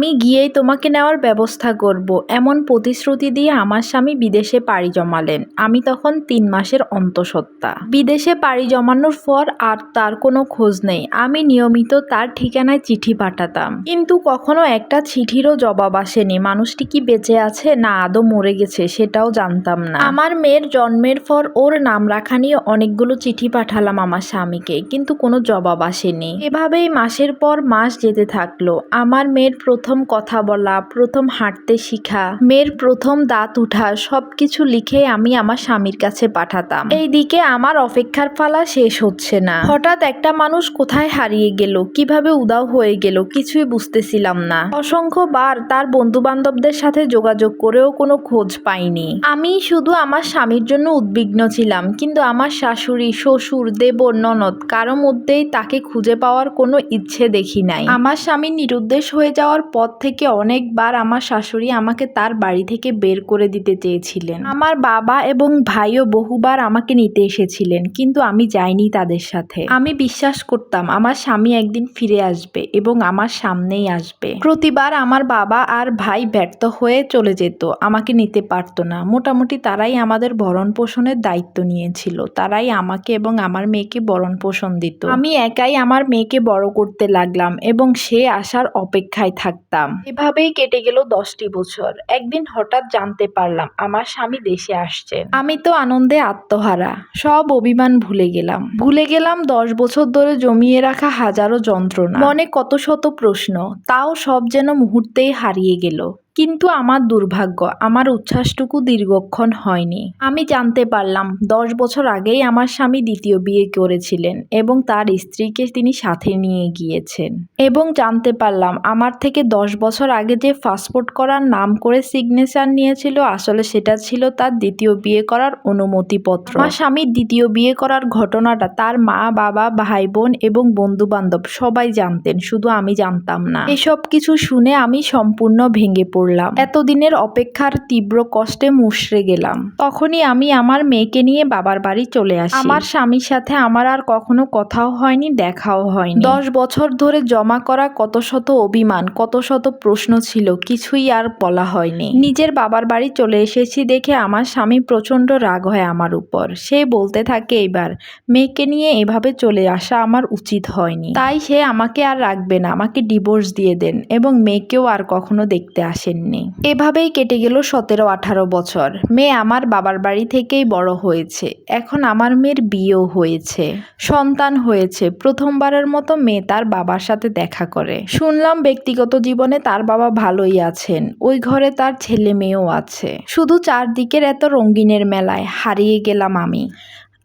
আমি গিয়েই তোমাকে নেওয়ার ব্যবস্থা করব। এমন প্রতিশ্রুতি দিয়ে আমার স্বামী বিদেশে পাড়ি জমালেন। আমি তখন তিন মাসের অন্তঃসত্ত্বা। বিদেশে পাড়ি জমানোর পর আর তার কোনো খোঁজ নেই। আমি নিয়মিত তার ঠিকানায় চিঠি পাঠাতাম। কিন্তু কখনো একটা চিঠিরও জবাব আসেনি। মানুষটি কি বেঁচে আছে না আদৌ মরে গেছে সেটাও জানতাম না। আমার মেয়ের জন্মের পর ওর নাম রাখা নিয়ে অনেকগুলো চিঠি পাঠালাম আমার স্বামীকে। কিন্তু কোনো জবাব আসেনি। এভাবেই মাসের পর মাস যেতে থাকল। আমার মেয়ের প্রথম কথা বলা, প্রথম হাঁটতে শিখা, মেয়ের প্রথম দাঁত উঠা, সবকিছু লিখে আমি আমার স্বামীর কাছে পাঠাতাম। এইদিকে আমার অপেক্ষার পালা শেষ হচ্ছে না। হঠাৎ একটা মানুষ কোথায় হারিয়ে গেল, কীভাবে উদাও হয়ে গেল কিছুই বুঝতেছিলাম না। অসংখ্য বার তার বন্ধু বান্ধবদের সাথে যোগাযোগ করেও কোনো খোঁজ পাইনি। আমি শুধু আমার স্বামীর জন্য উদ্বিগ্ন ছিলাম, কিন্তু আমার শাশুড়ি, শ্বশুর, দেবর, ননদ কারও মধ্যেই তাকে খুঁজে পাওয়ার কোনো ইচ্ছে দেখি নাই। আমার স্বামী নিরুদ্দেশ হয়ে যাওয়ার পর থেকে অনেকবার আমার শাশুড়ি আমাকে তার বাড়ি থেকে বের করে দিতে চেয়েছিলেন। আমার বাবা এবং ভাইও বহুবার আমাকে নিতে এসেছিলেন, কিন্তু আমি যাইনি তাদের সাথে। আমি বিশ্বাস করতাম আমার স্বামী একদিন ফিরে আসবে এবং আমার সামনেই আসবে। প্রতিবার আমার বাবা আর ভাই ব্যর্থ হয়ে চলে যেত, আমাকে নিতে পারতো না। মোটামুটি তারাই আমাদের ভরণ পোষণের দায়িত্ব নিয়েছিল, তারাই আমাকে এবং আমার মেয়েকে ভরণ পোষণ দিত। আমি একাই আমার মেয়েকে বড় করতে লাগলাম এবং সে আসার অপেক্ষায় থাকতাম এভাবেই কেটে গেল দশটি বছর। একদিন হঠাৎ জানতে পারলাম, আমার স্বামী দেশে আসছেন আমি তো আনন্দে আত্মহারা। সব অভিমান ভুলে গেলাম। ভুলে গেলাম দশ বছর ধরে জমিয়ে রাখা হাজারো যন্ত্রণা। মনে কত শত প্রশ্ন, তাও সব যেন মুহূর্তেই হারিয়ে গেল। কিন্তু আমার দুর্ভাগ্য, আমার উচ্ছ্বাসটুকু দীর্ঘক্ষণ হয়নি। আমি জানতে পারলাম, দশ বছর আগেই আমার স্বামী দ্বিতীয় বিয়ে করেছিলেন এবং তার স্ত্রীকে তিনি সাথে নিয়ে গিয়েছেন। এবং জানতে পারলাম, আমার থেকে দশ বছর আগে যে পাসপোর্ট করার নাম করে সিগনেচার নিয়েছিল, আসলে সেটা ছিল তার দ্বিতীয় বিয়ে করার অনুমতিপত্র। আমার স্বামীর দ্বিতীয় বিয়ে করার ঘটনাটা তার মা, বাবা ভাই বোন এবং বন্ধু বান্ধব সবাই জানতেন, শুধু আমি জানতাম না। এসব কিছু শুনে আমি সম্পূর্ণ ভেঙে পড়লাম এতদিনের অপেক্ষার তীব্র কষ্টে মুশড়ে গেলাম। তখনই আমি আমার মেয়েকে নিয়ে বাবার বাড়ি চলে আসি। আমার স্বামীর সাথে আমার আর কখনো কথাও হয়নি, দেখাও হয়নি। দশ বছর ধরে জমা করা কত শত অভিমান, কত শত প্রশ্ন ছিল, কিছুই আর বলা হয়নি। নিজের বাবার বাড়ি চলে এসেছি দেখে আমার স্বামী প্রচণ্ড রাগ হয় আমার উপর। সে বলতে থাকে এবার, মেয়েকে নিয়ে এভাবে চলে আসা আমার উচিত হয়নি। তাই সে আমাকে আর রাখবে না, আমাকে ডিভোর্স দিয়ে দেন এবং মেয়েকেও আর কখনো দেখতে আসেননি। এভাবেই কেটে গেল সতেরো, আঠারো বছর। মেয়ে আমার বাবার বাড়ি থেকেই বড় হয়েছে। এখন আমার মেয়ের বিয়েও হয়েছে। সন্তান হয়েছে। প্রথমবারের মতো মেয়ে তার বাবার সাথে দেখা করে। শুনলাম ব্যক্তিগত জীবনে তার বাবা ভালোই আছেন। ওই ঘরে তার ছেলে মেয়েও আছে। শুধু চারদিকের এত রঙিনের মেলায় হারিয়ে গেলাম আমি।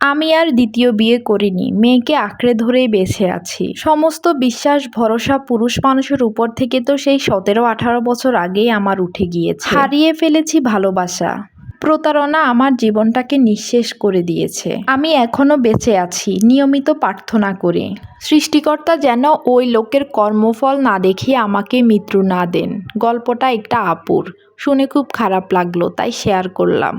আমি আর দ্বিতীয় বিয়ে করিনি, মেয়েকে আঁকড়ে ধরেই বেঁচে আছি। সমস্ত বিশ্বাস, ভরসা পুরুষ মানুষের উপর থেকে তো সেই সতেরো আঠারো বছর আগেই আমার উঠে গিয়েছে। হারিয়ে ফেলেছি ভালোবাসা। প্রতারণা আমার জীবনটাকে নিঃশেষ করে দিয়েছে। আমি এখনও বেঁচে আছি, নিয়মিত প্রার্থনা করে। সৃষ্টিকর্তা যেন ওই লোকের কর্মফল না দেখিয়ে আমাকে মৃত্যু না দেন। গল্পটা একটা আপুর। শুনে খুব খারাপ লাগল, তাই শেয়ার করলাম।